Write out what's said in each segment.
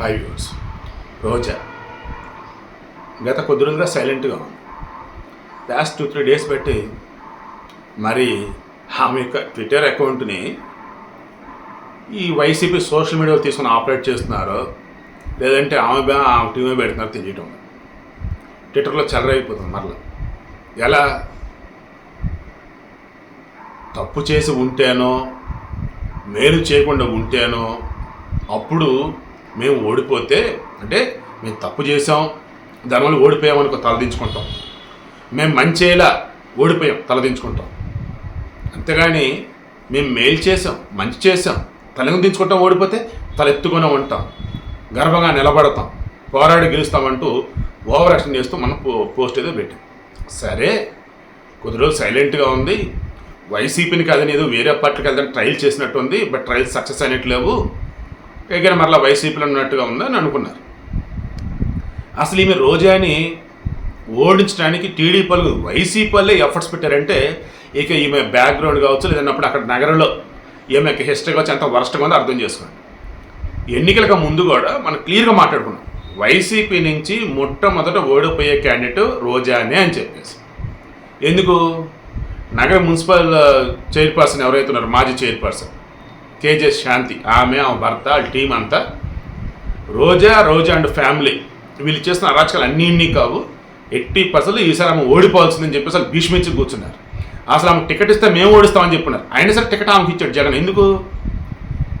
Hi views రోజా. గత కొద్ది రోజులుగా సైలెంట్గా ఉంది. లాస్ట్ టూ త్రీ డేస్ పెట్టి మరి ఆమె యొక్క ట్విట్టర్ అకౌంట్ని ఈ వైసీపీ సోషల్ మీడియాలో తీసుకుని ఆపరేట్ చేస్తున్నారు లేదంటే ఆమె ఆమె టీమే పెడుతున్నారు తెలియటం ట్విట్టర్లో చెలరైపోతుంది మరలా. ఎలా తప్పు చేసి ఉంటేనో మేలు చేయకుండా ఉంటేనో అప్పుడు మేము ఓడిపోతే అంటే మేము తప్పు చేసాం దానివల్ల ఓడిపోయామనుకో తలదించుకుంటాం మేము మంచేలా ఓడిపోయాం తలదించుకుంటాం అంతేగాని మేము మేలు చేసాం మంచి చేసాం తలదించుకుంటాం ఓడిపోతే? తలెత్తుకొని ఉంటాం గర్వంగా నిలబడతాం పోరాడి గెలుస్తామంటూ ఓవర్ యాక్షన్ చేస్తూ మనం పో పోస్ట్ ఏదో పెట్టాం. సరే కొద్ది రోజులు సైలెంట్గా ఉంది. వైసీపీని కాదని ఏదో వేరే పార్టీకి వెళ్దాం ట్రయల్ చేసినట్టు ఉంది బట్ ట్రయల్ సక్సెస్ అయినట్లేవు ఎక్కడ మరలా వైసీపీలో ఉన్నట్టుగా ఉందని అనుకున్నారు. అసలు ఈమె రోజాని ఓడించడానికి టీడీపీ వాళ్ళు వైసీపీ వాళ్ళే ఎఫర్ట్స్ పెట్టారంటే ఇక ఈమె బ్యాక్గ్రౌండ్ కావచ్చు లేదన్నప్పుడు అక్కడ నగరంలో ఈమె యొక్క హిస్టరీ కావచ్చు ఎంత వరస్ట్గా ఉందో అర్థం చేసుకోండి. ఎన్నికలకు ముందు కూడా మనం క్లియర్గా మాట్లాడుకున్నాం. వైసీపీ నుంచి మొట్టమొదట ఓడిపోయే క్యాండిడేట్ రోజానే అని చెప్పేసి. ఎందుకు? నగర మున్సిపల్ చైర్పర్సన్ ఎవరైతే ఉన్నారో మాజీ చైర్పర్సన్ కేజెస్ శాంతి. ఆమె ఆమె భర్త వాళ్ళ టీం అంతా రోజా రోజా అండ్ ఫ్యామిలీ. వీళ్ళు చేసిన అరాచకాలు అన్నీ ఇన్ని కావు. ఎట్టి పసలు ఈసారి ఆమె ఓడిపోవాల్సిందని చెప్పి అసలు భీష్మించి కూర్చున్నారు. అసలు ఆమె టికెట్ ఇస్తే మేము ఓడిస్తామని చెప్పున్నారు అయినా సరే టికెట్ ఆమెకి ఇచ్చాడు జగన్. ఎందుకు?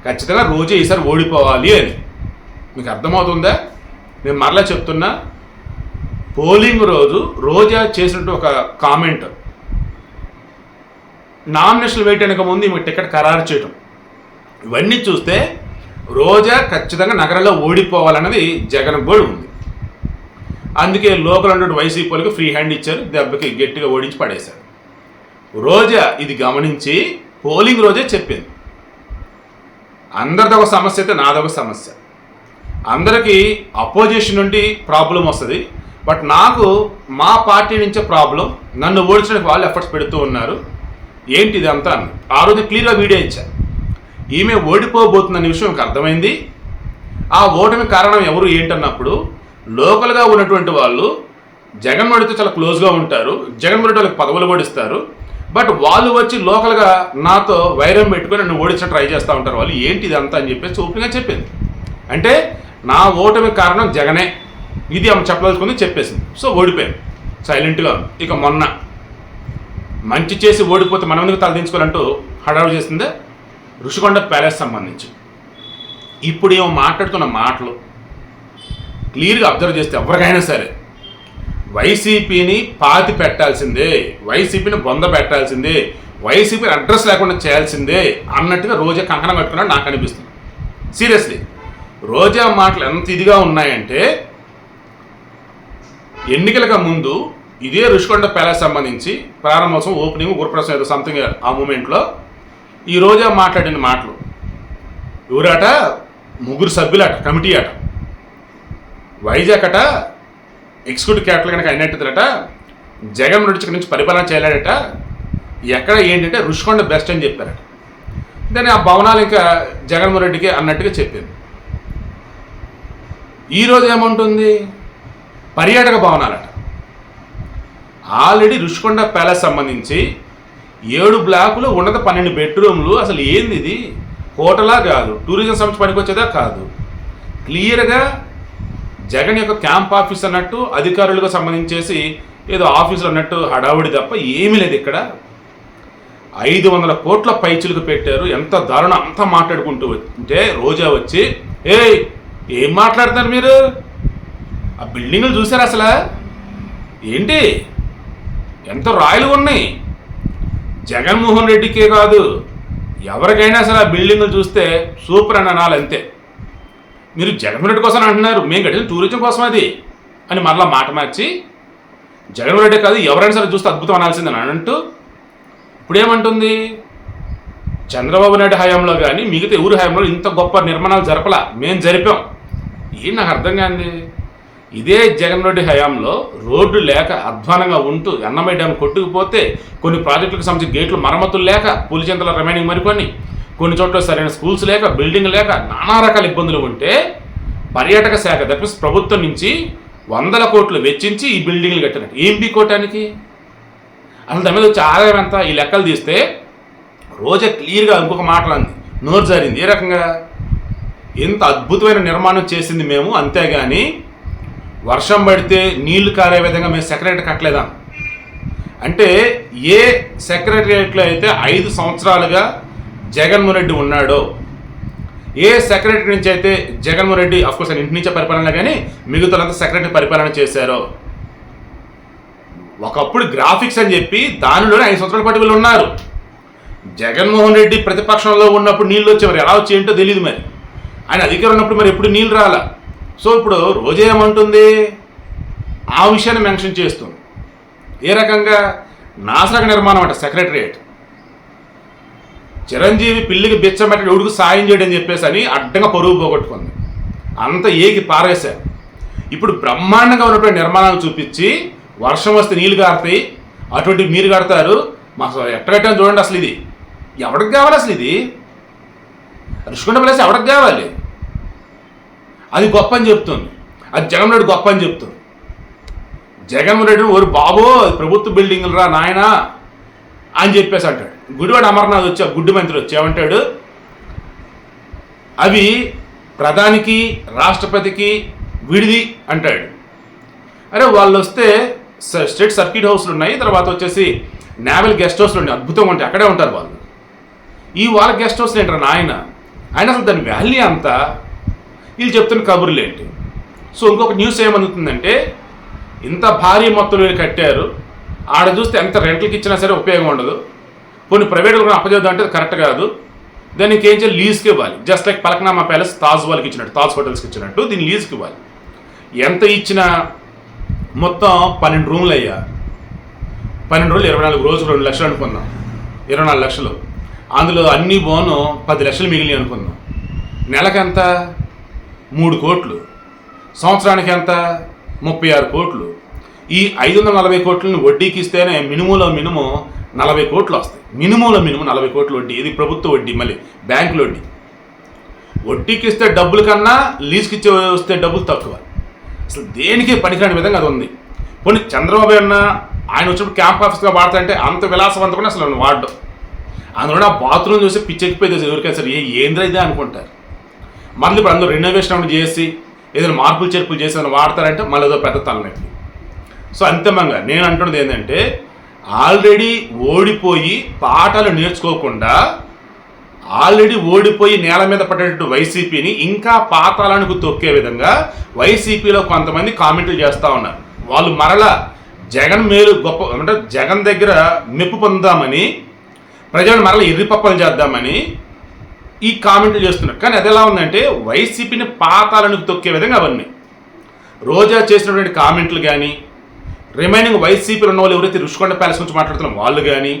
ఖచ్చితంగా రోజే ఈసారి ఓడిపోవాలి అని. మీకు అర్థమవుతుందా? నేను మరలా చెప్తున్నా పోలింగ్ రోజు రోజా చేసినట్టు ఒక కామెంట్. నామినేషన్ వెయిట్ వెనక ముందు ఈమె టికెట్ ఖరారు చేయటం. ఇవన్నీ చూస్తే రోజా ఖచ్చితంగా నగరంలో ఓడిపోవాలన్నది జగన్ బోర్డు ఉంది. అందుకే లోకల్ ఉన్న వైసీపీ వాళ్ళకి ఫ్రీ హ్యాండ్ ఇచ్చారు దెబ్బకి గట్టిగా ఓడించి పడేశారు. రోజా ఇది గమనించి పోలింగ్ రోజే చెప్పింది. అందరిది ఒక సమస్య అయితే నాదొక సమస్య. అందరికీ అపోజిషన్ నుండి ప్రాబ్లం వస్తుంది. బట్ నాకు మా పార్టీ నుంచే ప్రాబ్లం నన్ను ఓడించడానికి వాళ్ళు ఎఫర్ట్స్ పెడుతూ ఉన్నారు. ఏంటి ఇదంతా అని ఆ రోజు క్లియర్గా వీడియో ఇచ్చా. ఈమె ఓడిపోబోతుందనే విషయం నాకు అర్థమైంది. ఆ ఓటమి కారణం ఎవరు ఏంటన్నప్పుడు లోకల్గా ఉన్నటువంటి వాళ్ళు జగన్మోహన్తో చాలా క్లోజ్గా ఉంటారు. జగన్మోహన్ వాళ్ళకి పదవులు ఓడిస్తారు బట్ వాళ్ళు వచ్చి లోకల్గా నాతో వైరం పెట్టుకొని నన్ను ఓడించడం ట్రై చేస్తూ ఉంటారు. వాళ్ళు ఏంటి ఇదంతా అని చెప్పేసి ఓపెన్గా చెప్పింది. అంటే నా ఓటమి కారణం జగనే. ఇది ఆమె చెప్పదలుచుకుంది చెప్పేసింది. సో ఓడిపోయాను సైలెంట్గా ఇక మొన్న మంచి చేసి ఓడిపోతే మనం ఎందుకు తలదించుకోవాలంటూ హడావుడు చేసిందే? ఋషికొండ ప్యాలెస్ సంబంధించి. ఇప్పుడు ఏమో మాట్లాడుతున్న మాటలు క్లియర్గా అబ్జర్వ్ చేస్తే ఎవరికైనా సరే. వైసీపీని పాతి పెట్టాల్సిందే వైసీపీని బొంద పెట్టాల్సిందే వైసీపీని అడ్రస్ లేకుండా చేయాల్సిందే అన్నట్టుగా రోజా కంకణం కట్టుకున్నాడు నాకు అనిపిస్తుంది. సీరియస్లీ రోజా మాటలు ఎంత ఇదిగా ఉన్నాయంటే ఎన్నికలకు ముందు ఇదే రుషికొండ ప్యాలెస్ సంబంధించి ప్రారంభోత్సవం ఓపెనింగ్ గురుప్రసాద్ సంథింగ్ ఆ మూమెంట్లో ఈ రోజా మాట్లాడిన మాటలు. ఎవరాట? ముగ్గురు సభ్యులట కమిటీ అట వైజాగ్ అట ఎగ్జిక్యూటివ్ క్యాపిటల్ కనుక అయినట్టుదట జగన్ రెడ్డి నుంచి పరిపాలన చేయలేడట ఎక్కడ ఏంటంటే ఋషికొండ బెస్ట్ అని చెప్పారట. దాని ఆ భవనాలు ఇంకా జగన్మోహన్ రెడ్డికి అన్నట్టుగా చెప్పింది ఈరోజు ఏముంటుంది? పర్యాటక భవనాలట. ఆల్రెడీ రుషికొండ ప్యాలెస్ సంబంధించి ఏడు బ్లాకులు ఉన్నత పన్నెండు బెడ్రూమ్లు. అసలు ఏంది ఇది? హోటలా కాదు. టూరిజం సంస్థ పనికొచ్చేదా కాదు. క్లియర్గా జగన్ యొక్క క్యాంప్ ఆఫీస్ అన్నట్టు అధికారులకు సంబంధించేసి ఏదో ఆఫీసులు అన్నట్టు హడావుడి తప్ప ఏమీ లేదు ఇక్కడ. ఐదు వందల కోట్ల పైచులకు పెట్టారు. ఎంత దారుణం. అంతా మాట్లాడుకుంటూ ఉంటే రోజా వచ్చి ఏ ఏం మాట్లాడుతున్నారు మీరు? ఆ బిల్డింగులు చూసారు అసలు? ఏంటి? ఎంత రాయలు ఉన్నాయి? జగన్మోహన్ రెడ్డికే కాదు ఎవరికైనా సరే ఆ బిల్డింగ్ చూస్తే సూపర్ అని అనాలి అంతే. మీరు జగన్మోహన్ రెడ్డి కోసం అంటున్నారు మేము కట్టిన టూరిజం కోసం అది అని మరలా మాట మార్చి జగన్మోహన్ రెడ్డి కాదు ఎవరైనా సరే చూస్తే అద్భుతం అనాల్సిందని అంటూ ఇప్పుడు ఏమంటుంది చంద్రబాబు నాయుడు హయాంలో కానీ మిగతా ఊరి హయాంలో ఇంత గొప్ప నిర్మాణాలు జరపలా మేము జరిపాం. ఏం నాకు అర్థం కాంది ఇదే జగన్ రెడ్డి హయాంలో రోడ్డు లేక అధ్వానంగా ఉంటూ ఎన్నమై డ్యామ్ కొట్టుకుపోతే కొన్ని ప్రాజెక్టులకు సంబంధించి గేట్లు మరమ్మతులు లేక పులిచెంతల రిమైనింగ్ మరికొని కొన్ని చోట్ల సరైన స్కూల్స్ లేక బిల్డింగ్ లేక నానా రకాల ఇబ్బందులు ఉంటే పర్యాటక శాఖ దట్ ప్రభుత్వం నుంచి వందల కోట్లు వెచ్చించి ఈ బిల్డింగ్లు కట్టినట్టు. ఏం బీకోటానికి అసలు దాని మీద వచ్చే ఆదాయం ఎంత? ఈ లెక్కలు తీస్తే రోజే క్లియర్గా ఇంకొక మాటలంది. నోరు జారింది. ఏ రకంగా? ఎంత అద్భుతమైన నిర్మాణం చేసింది మేము అంతేగాని వర్షం పడితే నీళ్ళు కారే విధంగా మేము సెక్రటరీ కట్టలేదా? అంటే ఏ సెక్రటరియట్లో అయితే ఐదు సంవత్సరాలుగా జగన్మోహన్ రెడ్డి ఉన్నాడో ఏ సెక్రటరీ నుంచి అయితే జగన్మోహన్ రెడ్డి అఫ్కోర్స్ ఆయన ఇంటి నుంచే పరిపాలన కానీ మిగతాలంతా సెక్రటరీ పరిపాలన చేశారో? ఒకప్పుడు గ్రాఫిక్స్ అని చెప్పి దానిలోనే ఐదు సంవత్సరాల పాటు వీళ్ళు ఉన్నారు. జగన్మోహన్ రెడ్డి ప్రతిపక్షంలో ఉన్నప్పుడు నీళ్ళు వచ్చేవారు. ఎలా వచ్చేయంటో తెలియదు మరి. ఆయన అధికారం ఉన్నప్పుడు మరి ఎప్పుడు నీళ్ళు రాలా? సో ఇప్పుడు రోజే ఏమంటుంది? ఆ విషయాన్ని మెన్షన్ చేస్తుంది. ఏ రకంగా? నాసరక నిర్మాణం అంట సెక్రటరియట్. చిరంజీవి పిల్లికి బిచ్చం పెట్టడం ఉడుకు సాయం చేయడం అని చెప్పేసి అని అడ్డంగా పరువు పోగొట్టుకుంది. అంత ఏకి పారేశారు. ఇప్పుడు బ్రహ్మాండంగా ఉన్నటువంటి నిర్మాణాలు చూపించి వర్షం వస్తే నీళ్ళు కారుతాయి అటువంటి మీరు కడతారు. మాకు ఎట్టగట్టని చూడండి అసలు ఇది. ఎవరికి కావాలి అసలు ఇది? రుషికొండ ప్లేస్ ఎవరికి కావాలి? అది గొప్ప అని చెప్తుంది. అది జగన్ రెడ్డి గొప్ప అని చెప్తుంది. జగన్మోహన్ రెడ్డి ఓరు బాబో ప్రభుత్వ బిల్డింగ్లు రా నాయనా అని చెప్పేసి అంటాడు. గుడివాడ అమర్నాథ్ వచ్చి గుడ్డు మంత్రి వచ్చి ఏమంటాడు? అవి ప్రధానికి రాష్ట్రపతికి విడిది అంటాడు. అరే వాళ్ళు వస్తే స్టేట్ సర్కిట్ హౌస్లు ఉన్నాయి తర్వాత వచ్చేసి నేవల్ గెస్ట్ హౌస్లు ఉన్నాయి అద్భుతంగా ఉంటాయి అక్కడే ఉంటారు వాళ్ళు. ఈ వాళ్ళ గెస్ట్ హౌస్లు ఏంటారు నాయన? ఆయన అసలు దాని వాల్యూ అంతా వీళ్ళు చెప్తున్న కబుర్లు ఏంటి? సో ఇంకొక న్యూస్ ఏమందుతుందంటే ఇంత భారీ మొత్తంలో వీళ్ళు కట్టారు. ఆడ చూస్తే ఎంత రెంట్లకి ఇచ్చినా సరే ఉపయోగం ఉండదు. కొన్ని ప్రైవేట్ కూడా అప్పచేద్దాం అంటే కరెక్ట్ కాదు. దానికి ఏం చేయాలి? లీజ్కి ఇవ్వాలి. Just like Falaknuma Palace Taj వాళ్ళకి ఇచ్చినట్టు తాజ్ హోటల్స్కి ఇచ్చినట్టు దీన్ని లీజ్కి ఇవ్వాలి. ఎంత ఇచ్చినా మొత్తం పన్నెండు రూములు అయ్యా. పన్నెండు రోజులు ఇరవై నాలుగు రోజులు రెండు లక్షలు అనుకుందాం. ఇరవై నాలుగు లక్షలు. అందులో అన్ని బోను పది లక్షలు మిగిలి అనుకుందాం. నెలకెంత మూడు కోట్లు. సంవత్సరానికి ఎంత? ముప్పై ఆరు కోట్లు. ఈ ఐదు వందల నలభై కోట్లను వడ్డీకి ఇస్తేనే మినిమంలో మినిమం నలభై కోట్లు వస్తాయి. మినిమంలో మినిమం నలభై కోట్లు వడ్డీ. ఇది ప్రభుత్వ వడ్డీ మళ్ళీ. బ్యాంకుల వడ్డీ. వడ్డీకి ఇస్తే డబ్బుల కన్నా లీజుకి ఇచ్చే వస్తే డబ్బులు తక్కువ. అసలు దేనికి పనికిరాని విధంగా అది ఉంది. కొన్ని చంద్రబాబు అన్న ఆయన వచ్చినప్పుడు క్యాంప్ ఆఫీస్గా వాడతాంటే అంత విలాసవంతకుండా అసలు వాడడం. అందులో ఆ బాత్రూమ్ చూసి పిచ్చెక్కిపోయింది ఎవరికైనా సరే. ఏ అనుకుంటారు. మళ్ళీ ఇప్పుడు అందరూ రెనోవేషన్ చేసి ఏదైనా మార్పులు చేర్పులు చేసి ఏదైనా వాడతారంటే మళ్ళీ ఏదో పెద్ద తలనొప్పి. సో అంతిమంగా నేను అంటున్నది ఏంటంటే ఆల్రెడీ ఓడిపోయి పాటలు నేర్చుకోకుండా ఆల్రెడీ ఓడిపోయి నేల మీద పడేటట్టు వైసీపీని ఇంకా పాతాళానికి తొక్కే విధంగా వైసీపీలో కొంతమంది కామెంట్లు చేస్తూ ఉన్నారు. వాళ్ళు మరలా జగన్ మేలు గొప్ప అంటే జగన్ దగ్గర మెప్పు పొందామని ప్రజలను మరల ఎర్రిపప్పలు చేద్దామని ఈ కామెంట్లు చేస్తున్నారు కానీ అది ఎలా ఉందంటే వైసీపీని పాతాలను తొక్కే విధంగా అవన్నీ. రోజా చేసినటువంటి కామెంట్లు కానీ రిమైనింగ్ వైసీపీలో ఉన్న వాళ్ళు ఎవరైతే రుషికొండ ప్యాలెస్ గురించి మాట్లాడుతున్న వాళ్ళు కానీ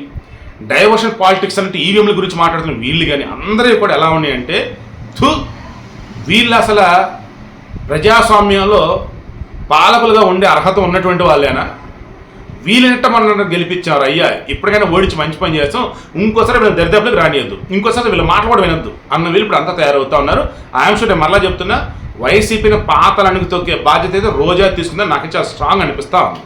డైవర్షన్ పాలిటిక్స్ అంటే ఈవీఎంల గురించి మాట్లాడుతున్న వీళ్ళు కానీ అందరూ కూడా ఎలా ఉన్నాయంటే థు వీళ్ళు అసలు ప్రజాస్వామ్యంలో పాలకులుగా ఉండే అర్హత ఉన్నటువంటి వాళ్ళేనా? వీళ్ళనిట మనం గెలిపించారు? అయ్యా ఇప్పటికైనా ఓడించి మంచి పని చేస్తాం. ఇంకోసారి వీళ్ళని దరిదాపులకు రానియద్దు. ఇంకోసారి వీళ్ళు కూడా వినొద్దు. అన్న వీళ్ళు ఇప్పుడు అంతా తయారవుతా ఉన్నారు. ఐఎమ్ షూర్ నేను మరలా చెప్తున్నా వైసీపీని పాతలనికి తొక్కే బాధ్యత అయితే రోజా తీసుకుందని నాకు చాలా స్ట్రాంగ్ అనిపిస్తా ఉంది.